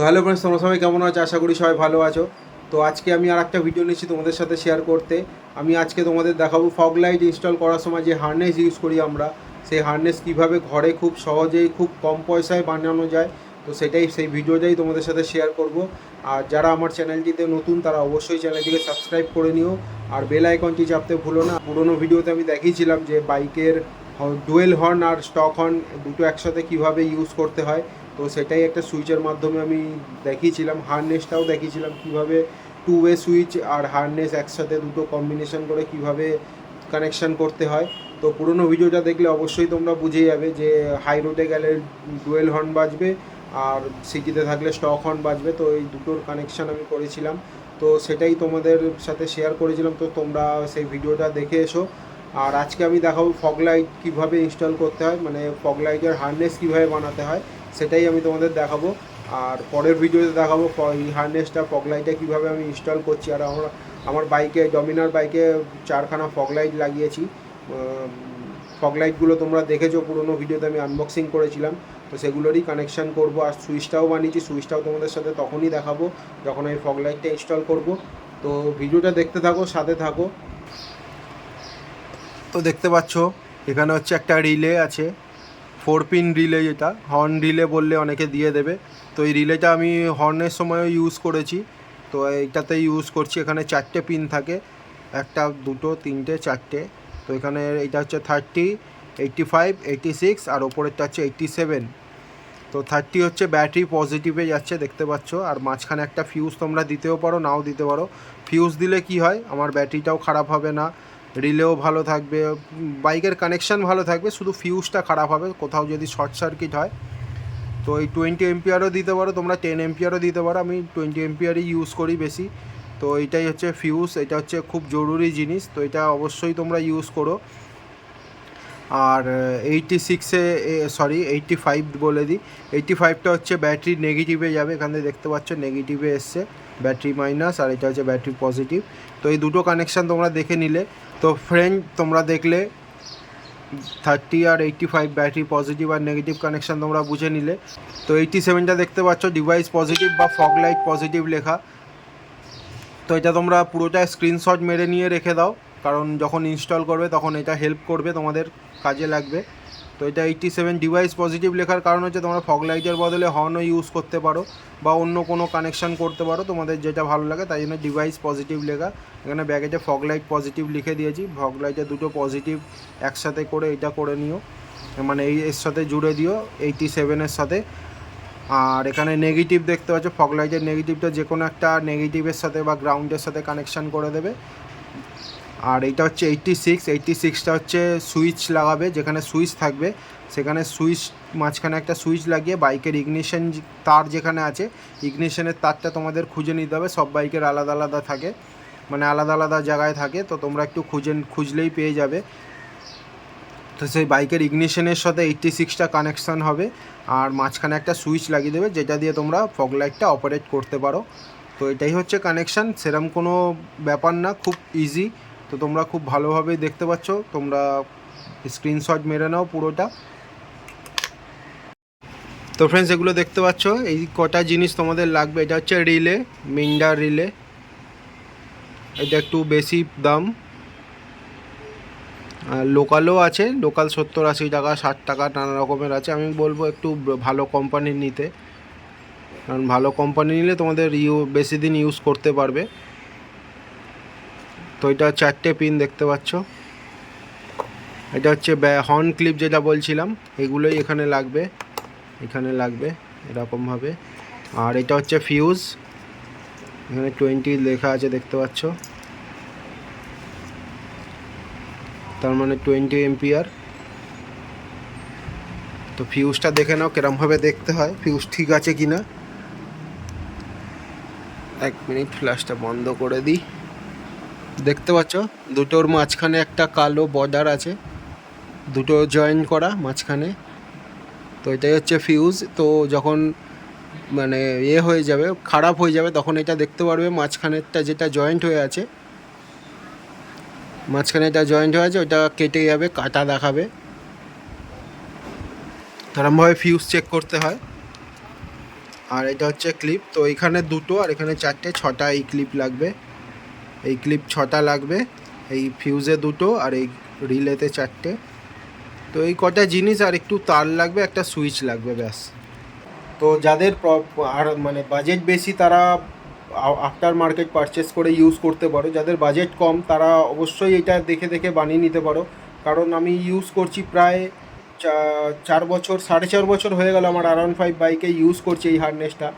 তো hello friends তোমরা সবাই কেমন আছো? আশা করি সবাই ভালো আছো। তো আজকে আমি আর একটা ভিডিও নিচ্ছি তোমাদের সাথে শেয়ার করতে। আমি আজকে তোমাদের দেখাবো ফগ লাইট ইনস্টল করার সময় যে হার্নেস ইউজ করি আমরা, সেই হার্নেস কীভাবে ঘরে খুব সহজেই খুব কম পয়সায় বানানো যায়। তো সেটাই, সেই ভিডিওটাই তোমাদের সাথে শেয়ার করব। আর যারা আমার চ্যানেলটিতে নতুন, তারা অবশ্যই চ্যানেলটিকে সাবস্ক্রাইব করে নিও। আর বেল আইকনটি চাপতে ভুলো না। পুরোনো ভিডিওতে আমি দেখিয়েছিলাম যে বাইকের ডুয়েল হর্ন আর স্টক হর্ন দুটো একসাথে কীভাবে ইউজ করতে হয়। তো সেটাই একটা সুইচের মাধ্যমে আমি দেখিয়েছিলাম, হারনেসটাও দেখিয়েছিলাম কীভাবে টু ওয়ে সুইচ আর হারনেস একসাথে দুটো কম্বিনেশন করে কীভাবে কানেকশন করতে হয়। তো পুরোনো ভিডিওটা দেখলে অবশ্যই তোমরা বুঝে যাবে যে হাই রোডে গেলে ডুয়েল হর্ন বাজবে আর সিটিতে থাকলে স্টক হর্ন বাজবে, তো এই দুটোর কানেকশান আমি করেছিলাম। তো সেটাই তোমাদের সাথে শেয়ার করেছিলাম, তো তোমরা সেই ভিডিওটা দেখে এসো। আর আজকে আমি দেখাবো ফগ লাইট কীভাবে ইনস্টল করতে হয় মানে ফগ লাইটের হার্নেস কীভাবে বানাতে হয়। সেটাই আমি তোমাদের দেখাবো। আর পরের ভিডিওতে দেখাবো এই হার্নেসটা ফগ লাইটটা কীভাবে আমি ইনস্টল করছি। আর আমার আমার বাইকে ডমিনার বাইকে চারখানা ফগ লাইট লাগিয়েছি। ফগলাইটগুলো তোমরা দেখেছ, পুরোনো ভিডিওতে আমি আনবক্সিং করেছিলাম। তো সেগুলোরই কানেকশান করব। আর সুইচটাও বানিয়েছি। সুইচটাও তোমাদের সাথে তখনই দেখাবো, যখন আমি ফগ লাইটটা ইনস্টল করব। তো ভিডিওটা দেখতে থাকো, সাথে থাকো। তো দেখতে পাচ্ছ, এখানে হচ্ছে একটা রিলে আছে। ফোর পিন রিলে যেটা, হর্ন রিলে বললে অনেকে দিয়ে দেবে। তো এই রিলেটা আমি হর্নের সময়ও ইউজ করেছি। তো এইটাতে ইউজ করছি, এখানে চারটে পিন থাকে। একটা, দুটো, তিনটে, চারটে। তো এখানে এটা হচ্ছে thirty eighty five eighty six আর ওপরেরটা হচ্ছে এইটটি সেভেন তো থার্টি হচ্ছে ব্যাটারি পজিটিভে যাচ্ছে, দেখতে পাচ্ছ। আর মাঝখানে একটা ফিউজ তোমরা দিতেও পারো, নাও দিতে পারো। ফিউজ দিলে কি হয়? আমার ব্যাটারিটাও খারাপ হবে না। রিলেও ভালো থাকবে, বাইকের কানেকশান ভালো থাকবে, শুধু ফিউজটা খারাপ হবে, কোথাও যদি শর্ট সার্কিট হয়, তো এই টোয়েন্টি এমপিআরও দিতে পারো, তোমরা টেন এমপিআরও দিতে পারো, আমি টোয়েন্টি এমপিআরই ইউজ করি বেশি, তো এটাই হচ্ছে ফিউজ এটা হচ্ছে খুব জরুরি জিনিস, তো এটা অবশ্যই তোমরা ইউজ করো। আর এইটটি সিক্সে সরি এইটটি ফাইভ বলে দিই এইটটি ফাইভটা হচ্ছে ব্যাটারি নেগেটিভে যাবে, এখান থেকে দেখতে পাচ্ছ নেগেটিভে এসছে। ব্যাটারি মাইনাস আর এটা হচ্ছে ব্যাটারি পজিটিভ। তো এই দুটো কানেকশান তোমরা দেখে নিলে। তো ফ্রেন্ড তোমরা দেখলে থার্টি আর এইটটি ফাইভ ব্যাটারি পজিটিভ আর নেগেটিভ কানেকশান তোমরা বুঝে নিলে। তো এইটটি সেভেনটা দেখতে পাচ্ছ ডিভাইস পজিটিভ বা ফগ লাইট পজিটিভ লেখা। তো এটা তোমরা পুরোটা স্ক্রিনশট মেরে নিয়ে রেখে দাও। কারণ যখন ইনস্টল করবে, তখন এটা হেল্প করবে, তোমাদের কাজে লাগবে। তো এটা এইটটি সেভেন ডিভাইস পজিটিভ লেখার কারণ হচ্ছে তোমরা ফগ লাইটের বদলে হর্নও ইউজ করতে পারো বা অন্য কোনো কানেকশন করতে পারো, তোমাদের যেটা ভালো লাগে তাই জন্য ডিভাইস পজিটিভ লেখা। এখানে ব্যাগেজে ফগ লাইট পজিটিভ লিখে দিয়েছি ফগ লাইটে দুটো পজিটিভ একসাথে করে এটা করে নিও। মানে এই এর সাথে জুড়ে দিও এইটটি সেভেনের সাথে। আর এখানে নেগেটিভ দেখতে পাচ্ছ ফগ লাইটের নেগেটিভটা যে কোনো একটা নেগেটিভের সাথে বা গ্রাউন্ডের সাথে কানেকশান করে দেবে। আর এইটা হচ্ছে এইটটি সিক্স এইটটি সিক্সটা হচ্ছে সুইচ লাগাবে, যেখানে সুইচ থাকবে। সেখানে সুইচ, মাঝখানে একটা সুইচ লাগিয়ে বাইকের ইগনিশন তার যেখানে আছে ইগনিশনের তারটা তোমাদের খুঁজে নিতে হবে। সব বাইকের আলাদা আলাদা থাকে মানে আলাদা আলাদা জায়গায় থাকে, তো তোমরা একটু খুঁজে, খুঁজলেই পেয়ে যাবে। তো সেই বাইকের ইগনিশনের সাথে এইটটি সিক্সটা কানেকশান হবে, আর মাঝখানে একটা সুইচ লাগিয়ে দেবে, যেটা দিয়ে তোমরা ফগ লাইটটা অপারেট করতে পারো। তো এটাই হচ্ছে কানেকশান সেরকম কোনো ব্যাপার না, খুব ইজি তো তোমরা খুব ভালোভাবেই দেখতে পাচ্ছ, তোমরা স্ক্রিনশট মেরে নাও পুরোটা। তো ফ্রেন্ডস এগুলো দেখতে পাচ্ছ, এই কটা জিনিস তোমাদের লাগবে। এটা হচ্ছে রিলে মিন্ডার রিলে এটা একটু বেশি দাম। লোকালও আছে লোকাল সত্তর আশি টাকা, ষাট টাকা, নানা রকমের আছে। আমি বলব একটু ভালো কোম্পানির নিতে। কারণ ভালো কোম্পানি নিলে তোমাদের ইউ, বেশি দিন ইউজ করতে পারবে। তো এটা চারটে পিন দেখতে পাচ্ছ। এটা হচ্ছে হর্ন ক্লিপ যেটা বলছিলাম, এগুলোই এখানে লাগবে। এখানে লাগবে এরকমভাবে আর এটা হচ্ছে ফিউজ এখানে টোয়েন্টি লেখা আছে দেখতে পাচ্ছ। তার মানে টোয়েন্টি এমপিআর তো ফিউজটা দেখে নাও কিরমভাবে দেখতে হয়। ফিউজ ঠিক আছে কি না এক মিনিট ফ্ল্যাশটা বন্ধ করে দিই। দেখতে পাচ্ছ? দুটোর মাঝখানে একটা কালো বর্ডার আছে। দুটো জয়েন করা মাঝখানে। তো এটাই হচ্ছে ফিউজ তো যখন মানে এ হয়ে যাবে, খারাপ হয়ে যাবে, তখন এটা দেখতে পারবে মাঝখানেরটা যেটা জয়েন্ট হয়ে আছে। মাঝখানে এটা জয়েন্ট হয়ে আছে, ওটা কেটে যাবে, কাটা দেখাবে। তারমভাবে ফিউজ চেক করতে হয়। আর এটা হচ্ছে ক্লিপ তো এখানে দুটো আর এখানে চারটে, ছটা এই ক্লিপ লাগবে। এই ক্লিপ ছটা লাগবে, এই ফিউজে দুটো আর এই রিলেতে চারটে। তো এই কটা জিনিস আর একটু তার লাগবে, একটা সুইচ লাগবে, ব্যাস। তো যাদের আর মানে বাজেট বেশি তারা আফটার মার্কেট পারচেস করে ইউজ করতে পারো। যাদের বাজেট কম তারা অবশ্যই এটা দেখে দেখে বানিয়ে নিতে পারো। কারণ আমি ইউজ করছি প্রায় চার বছর, সাড়ে চার বছর হয়ে গেল আমার আর ওয়ান ফাইভ বাইকে ইউজ করছি এই হারনেসটা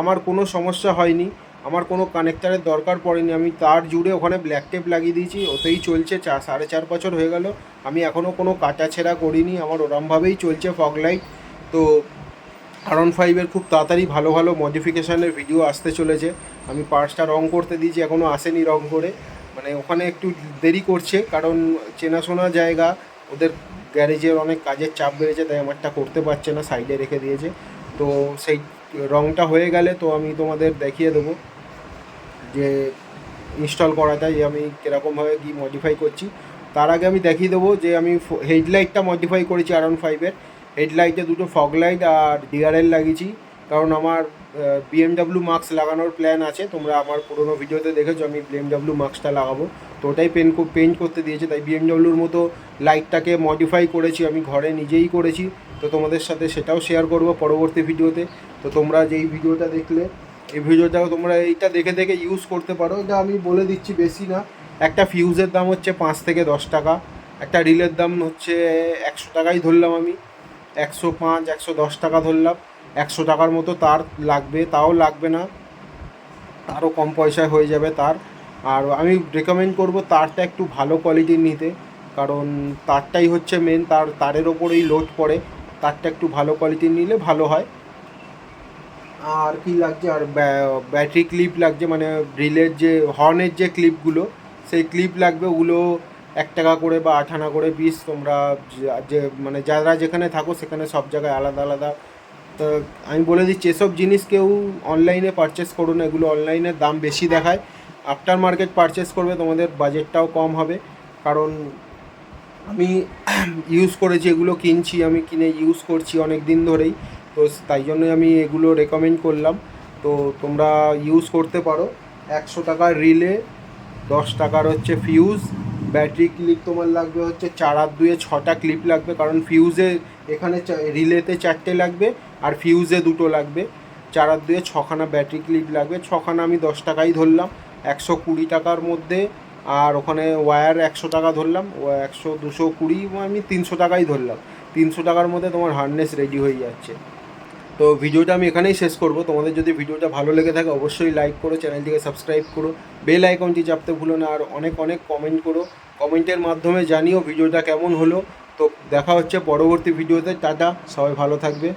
আমার কোনো সমস্যা হয়নি, আমার কোনো কানেক্টারের দরকার পড়েনি। আমি তার জুড়ে ওখানে ব্ল্যাক টেপ লাগিয়ে দিয়েছি, ওতেই চলছে চা সাড়ে চার বছর হয়ে গেল। আমি এখনও কোনো কাটাছেঁড়া করিনি, আমার ওরমভাবেই চলছে ফগ লাইট তো আর ওয়ান ফাইভের খুব তাড়াতাড়ি ভালো ভালো মডিফিকেশানের ভিডিও আসতে চলেছে। আমি পার্টসটা রং করতে দিয়েছি এখনও আসেনি রং করে। মানে ওখানে একটু দেরি করছে, কারণ চেনাশোনা জায়গা, ওদের গ্যারেজের অনেক কাজের চাপ বেড়েছে, তাই আমারটা করতে পারছে না, সাইডে রেখে দিয়েছে। তো সেই রঙটা হয়ে গেলে তো আমি তোমাদের দেখিয়ে দেবো যে ইনস্টল করাটা, যে আমি কীরকমভাবে কী মডিফাই করছি। তার আগে আমি দেখিয়ে দেবো যে আমি হেডলাইটটা মডিফাই করেছি আর ওয়ান ফাইভের হেডলাইটে দুটো ফগ লাইট আর ডিআরএল লাগিয়েছি। কারণ আমার বিএমডাব্লিউ মাস্ক লাগানোর প্ল্যান আছে। তোমরা আমার পুরোনো ভিডিওতে দেখেছ, আমি বিএমডাব্লিউ মার্কসটা লাগাবো। তো ওটাই পেন পেন্ট করতে দিয়েছে, তাই বিএমডাব্লিউর মতো লাইটটাকে মডিফাই করেছি, আমি ঘরে নিজেই করেছি। তো তোমাদের সাথে সেটাও শেয়ার করব পরবর্তী ভিডিওতে তো তোমরা যেই ভিডিওটা দেখলে, এই ভিডিওটাও তোমরা এইটা দেখে দেখে ইউজ করতে পারো। এটা আমি বলে দিচ্ছি বেশি না। একটা ফিউজের দাম হচ্ছে পাঁচ থেকে দশ টাকা। একটা রিলের দাম হচ্ছে একশো টাকাই ধরলাম আমি। একশো পাঁচ, একশো দশ টাকা ধরলাম। একশো টাকার মতো তার লাগবে, তাও লাগবে না। তারও কম পয়সায় হয়ে যাবে তার। আর আমি রেকমেন্ড করব তারটা একটু ভালো কোয়ালিটির নিতে। কারণ তারটাই হচ্ছে মেন তার, তারের ওপরেই লোড পড়ে। তারটা একটু ভালো কোয়ালিটির নিলে ভালো হয়। আর কি লাগছে? আর ব্যাটারি ক্লিপ লাগছে মানে রিলের যে হর্নের যে ক্লিপগুলো সেই ক্লিপ লাগবে। ওগুলো এক টাকা করে বা আট আনা করে পিস তোমরা যে মানে যারা যেখানে থাকো, সেখানে সব জায়গায় আলাদা আলাদা তো আমি বলে দিচ্ছি, এসব জিনিস কেউ অনলাইনে পারচেস করো না, এগুলো অনলাইনের দাম বেশি দেখায়। আফটার মার্কেট পারচেস করবে, তোমাদের বাজেটটাও কম হবে। কারণ আমি ইউজ করেছি, এগুলো কিনছি, আমি কিনে ইউজ করছি অনেক দিন ধরেই। তো তাই জন্যই আমি এগুলো রেকমেন্ড করলাম। তো তোমরা ইউজ করতে পারো। একশো টাকার রিলে দশ টাকার হচ্ছে ফিউজ ব্যাটারি ক্লিপ তোমার লাগবে হচ্ছে চার আর দুয়ে ছটা ক্লিপ লাগবে। কারণ ফিউজে এখানে রিলেতে চারটে লাগবে আর ফিউজে দুটো লাগবে। চার আর দুয়ে ছখানা ব্যাটারি ক্লিপ লাগবে। ছখানা আমি দশ টাকাই ধরলাম, একশো কুড়ি টাকার মধ্যে আর ওখানে ওয়্যার একশো টাকা ধরলাম একশো দুশো কুড়ি আমি তিনশো টাকাই ধরলাম। তিনশো টাকার মধ্যে তোমার হার্নেস রেডি হয়ে যাচ্ছে। তো ভিডিওটা আমি এখানেই শেষ করব। তোমাদের যদি ভিডিওটা ভালো লেগে থাকে, অবশ্যই লাইক করো, চ্যানেলটিকে সাবস্ক্রাইব করো বেল আইকনটি চাপতে ভুলো না, আর অনেক অনেক কমেন্ট করো। কমেন্টের মাধ্যমে জানিও ভিডিওটা কেমন হলো। তো দেখা হচ্ছে পরবর্তী ভিডিওতে টাটা সবাই ভালো থাকবে।